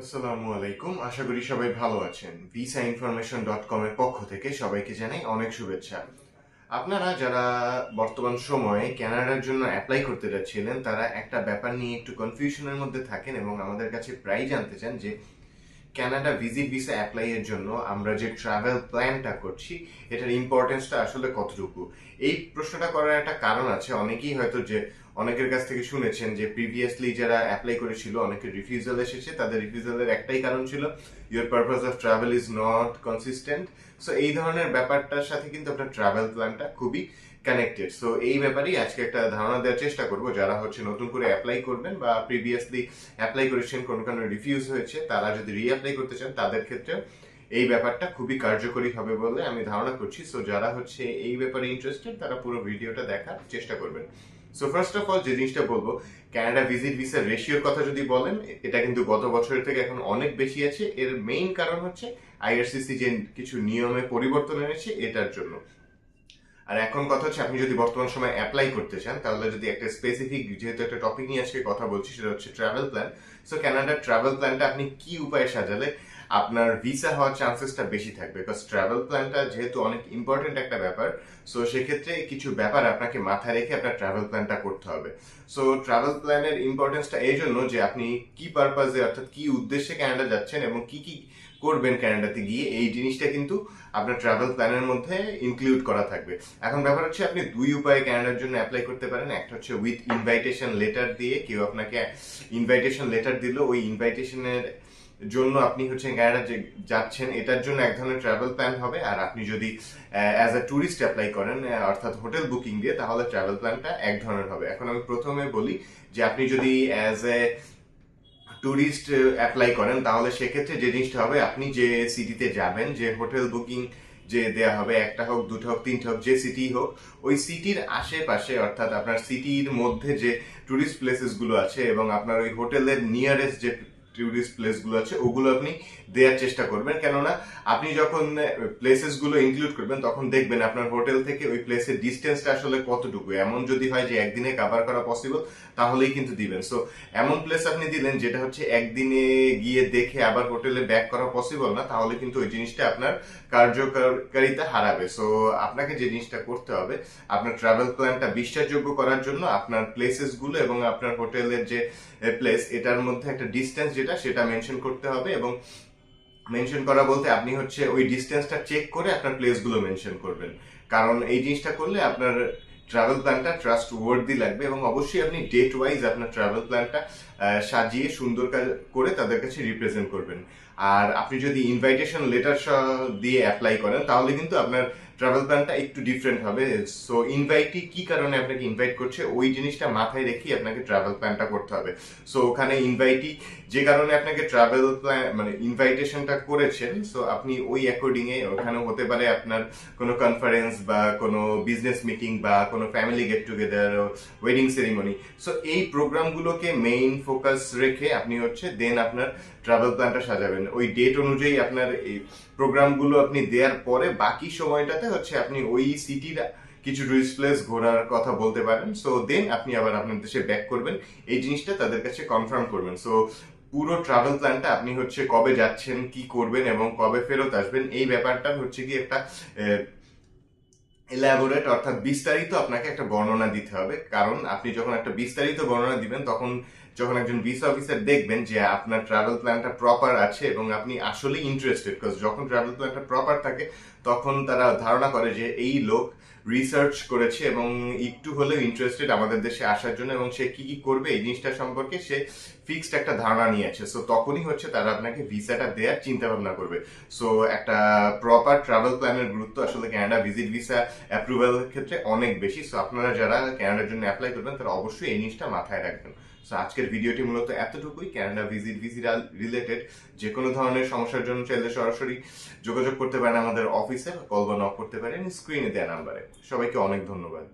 আসসালামু আলাইকুম। আশা করি সবাই ভালো আছেন। ভিসা ইনফরমেশন ডট কম এর পক্ষ থেকে সবাইকে জানাই অনেক শুভেচ্ছা। আপনারা যারা বর্তমান সময়ে কানাডার জন্য অ্যাপ্লাই করতে যাচ্ছিলেন, তারা একটা ব্যাপার নিয়ে একটু কনফিউশনের মধ্যে থাকেন এবং আমাদের কাছে প্রায় জানতে চান যে ক্যানাডা ভিজিট ভিসা অ্যাপ্লাই এর জন্য আমরা যে ট্রাভেল প্ল্যানটা করছি, এটার ইম্পর্টেন্সটা আসলে কতটুকু? এই প্রশ্নটা করার একটা কারণ আছে। অনেকেই হয়তো যে অনেকের কাছ থেকে শুনেছেন যে প্রিভিয়াসলি যারা অ্যাপ্লাই করেছিল, অনেকের রিফিউজাল এসেছে, তাদের রিফিউজালের একটাই কারণ ছিল your purpose of travel is not consistent so এই ধরনের ব্যাপারটার সাথে কিন্তু আপনার ট্রাভেল প্ল্যানটা খুবই কানেক্টেড সো এই ব্যাপারেই আজকে একটা ধারণা দেওয়ার চেষ্টা করব, যারা হচ্ছে নতুন করে অ্যাপ্লাই করবেন বা প্রিভিয়াসলি অ্যাপ্লাই করেছেন, কোনো কোনো রিফিউজ হয়েছে, তারা যদি রিঅ্যাপ্লাই করতে চান, তাদের ক্ষেত্রে এই ব্যাপারটা খুবই কার্যকরী হবে বলে আমি ধারণা করছি। সো যারা হচ্ছে এই ব্যাপারে ইন্টারেস্টেড তারা পুরো ভিডিওটা দেখার চেষ্টা করবেন। সো ফার্স্ট অফ অল যে জিনিসটা বলব কানাডা ভিজিট ভিসার রেশিওর কথা যদি বলেন, এটা কিন্তু গত বছরের থেকে এখন অনেক বেশি আছে। এর মেইন কারণ হচ্ছে আইআরসিসি যে কিছু নিয়মে পরিবর্তন এনেছে, এটার জন্য। আর এখন কথা হচ্ছে, আপনি যদি বর্তমান সময় অ্যাপ্লাই করতে চান, তাহলে যদি একটা স্পেসিফিক যেহেতু একটা টপিক নিয়ে আজকে কথা বলছি, সেটা হচ্ছে ট্রাভেল প্ল্যান সো কানাডার ট্রাভেল প্ল্যানটা আপনি কি উপায়ে সাজালে? আপনার ভিসা হওয়ার চান্সেসটা বেশি থাকবে বিকজ ট্রাভেল প্ল্যানটা যেহেতু অনেক ইম্পর্টেন্ট একটা ব্যাপার সো সেক্ষেত্রে কিছু ব্যাপার আপনাকে মাথায় রেখে আপনার ট্রাভেল প্ল্যানটা করতে হবে। সো ট্রাভেল প্ল্যানের ইম্পর্টেন্সটা এই জন্য যে আপনি কি পারপাজে অর্থাৎ কি উদ্দেশ্যে ক্যানাডা যাচ্ছেন এবং কি কি করবেন ক্যানাডাতে গিয়ে, এই জিনিসটা কিন্তু আপনার ট্রাভেল প্ল্যানের মধ্যে ইনক্লুড করা থাকবে। এখন ব্যাপার হচ্ছে, আপনি দুই উপায়ে কানাডার জন্য অ্যাপ্লাই করতে পারেন। একটা হচ্ছে উইথ ইনভাইটেশন লেটার দিয়ে কেউ আপনাকে ইনভাইটেশন লেটার দিল, ওই ইনভাইটেশনের জন্য আপনি হচ্ছে কানাডা যে যাচ্ছেন, এটার জন্য এক ধরনের ট্রাভেল প্ল্যান হবে। আর আপনি যদি অ্যাজ এ ট্যুরিস্ট অ্যাপ্লাই করেন অর্থাৎ হোটেল বুকিং দিয়ে, তাহলে ট্রাভেল প্ল্যানটা এক ধরনের হবে। এখন আমি প্রথমে বলি যে, আপনি যদি অ্যাজ এ ট্যুরিস্ট অ্যাপ্লাই করেন, তাহলে সেক্ষেত্রে যে জিনিসটা হবে, আপনি যে সিটিতে যাবেন, যে হোটেল বুকিং যে দেয়া হবে, একটা হোক, দুটো হোক, তিনটে হোক, যে সিটি হোক, ওই সিটির আশেপাশে, অর্থাৎ আপনার সিটির মধ্যে যে টুরিস্ট প্লেসেসগুলো আছে এবং আপনার ওই হোটেলের নিয়ারেস্ট যে ট্যুরিস্ট প্লেসগুলো আছে, ওগুলো আপনি দেওয়ার চেষ্টা করবেন। কেননা আপনি যখন প্লেসেসগুলো ইনক্লুড করবেন, তখন দেখবেন আপনার হোটেল থেকে ওই প্লেসের ডিস্টেন্সটা আসলে কতটুকু। এমন যদি হয় যে একদিনে কাভার করা পসিবল তাহলেই কিন্তু দিবেন। সো এমন প্লেস আপনি দিলেন যেটা হচ্ছে একদিনে গিয়ে দেখে আবার হোটেলে ব্যাক করা পসিবল না, তাহলে কিন্তু ওই জিনিসটা আপনার কার্যকারিতা হারাবে। সো আপনাকে যে জিনিসটা করতে হবে, আপনার ট্রাভেল প্ল্যানটা বিশ্বাসযোগ্য করার জন্য আপনার প্লেসেসগুলো এবং আপনার হোটেলের যে প্লেস এটার মধ্যে একটা ডিস্টেন্স যেটা, সেটা মেনশন করতে হবে এবং মেনশন করা বলতে আপনি হচ্ছে ওই ডিস্টেন্সটা চেক করে আপনার প্লেসগুলো মেনশন করবেন। কারণ এই জিনিসটা করলে আপনার ট্রাভেল প্ল্যানটা ট্রাস্ট ওয়ার্দি লাগবে এবং অবশ্যই আপনি ডেট ওয়াইজ আপনার ট্রাভেল প্ল্যানটা সাজিয়ে সুন্দর করে তাদের কাছে রিপ্রেজেন্ট করবেন। আর আপনি যদি ইনভাইটেশন লেটার দিয়ে অ্যাপ্লাই করেন, তাহলে কিন্তু আপনার ট্রাভেল প্ল্যানটা একটু ডিফারেন্ট হবে। সো ইনভাইটি কি কারণে আপনাকে ইনভাইট করছে, ওই জিনিসটা মাথায় রেখেই আপনাকে ট্রাভেল প্ল্যানটা করতে হবে। সো ওখানে ইনভাইটি যে কারণে আপনাকে ট্রাভেল প্ল্যান মানে ইনভাইটেশনটা করেছেন সো আপনি ওই অ্যাকর্ডিংয়ে ওখানে হতে পারে আপনার কোনো কনফারেন্স বা কোনো বিজনেস মিটিং বা কোনো family get together wedding ceremony so এই প্রোগ্রামগুলোকে মেইন ফোকাস রেখে আপনি হচ্ছে দেন আপনার ট্রাভেল প্ল্যানটা সাজাবেন। ওই ডেট অনুযায়ী আপনার এই প্রোগ্রামগুলো আপনি দেওয়ার পরে বাকি সময়টাতে হচ্ছে আপনি ওই সিটির কিছু টুরিস্ট প্লেস ঘোরার কথা বলতে পারেন। সো দেন আপনি আবার আপনার দেশে ব্যাক করবেন। এই জিনিসটা তাদের কাছে কনফার্ম করবেন। সো পুরো ট্রাভেল প্ল্যানটা আপনি হচ্ছে কবে যাচ্ছেন, কি করবেন এবং কবে ফেরত আসবেন, এই ব্যাপারটা হচ্ছে কি একটা এলাবোরেট অর্থাৎ বিস্তারিত আপনাকে একটা বর্ণনা দিতে হবে। কারণ আপনি যখন একটা বিস্তারিত বর্ণনা দিবেন, তখন যখন একজন ভিসা অফিসার দেখবেন যে আপনার ট্রাভেল প্ল্যানটা প্রপার আছে এবং আপনি আসলে ইন্টারেস্টেড বিকজ যখন ট্রাভেল প্ল্যানটা প্রপার থাকে, তখন তারা ধারণা করে যে এই লোক রিসার্চ করেছে এবং একটু হলেও ইন্টারেস্টেড আমাদের দেশে আসার জন্য এবং সে কি কি করবে এই জিনিসটা সম্পর্কে সে ফিক্সড একটা ধারণা নিয়ে আছে সো তখনই হচ্ছে তারা আপনাকে ভিসাটা দেওয়ার চিন্তা ভাবনা করবে। সো একটা প্রপার ট্রাভেল প্ল্যানের গুরুত্ব আসলে কানাডা ভিজিট ভিসা অ্যাপ্রুভাল ক্ষেত্রে অনেক বেশি। সো আপনারা যারা কানাডার জন্য অ্যাপ্লাই করবেন, তারা অবশ্যই এই জিনিসটা মাথায় রাখবেন। সো আজকের ভিডিওটি মূলত এতটুকুই। ক্যানাডা ভিজিট ভিজিটাল রিলেটেড যে কোনো ধরনের সমস্যার জন্য চাইলে সরাসরি যোগাযোগ করতে পারেন আমাদের অফিসে কল বা নক করতে পারেন স্ক্রিনে দেওয়া নাম্বারে সবাইকে অনেক ধন্যবাদ।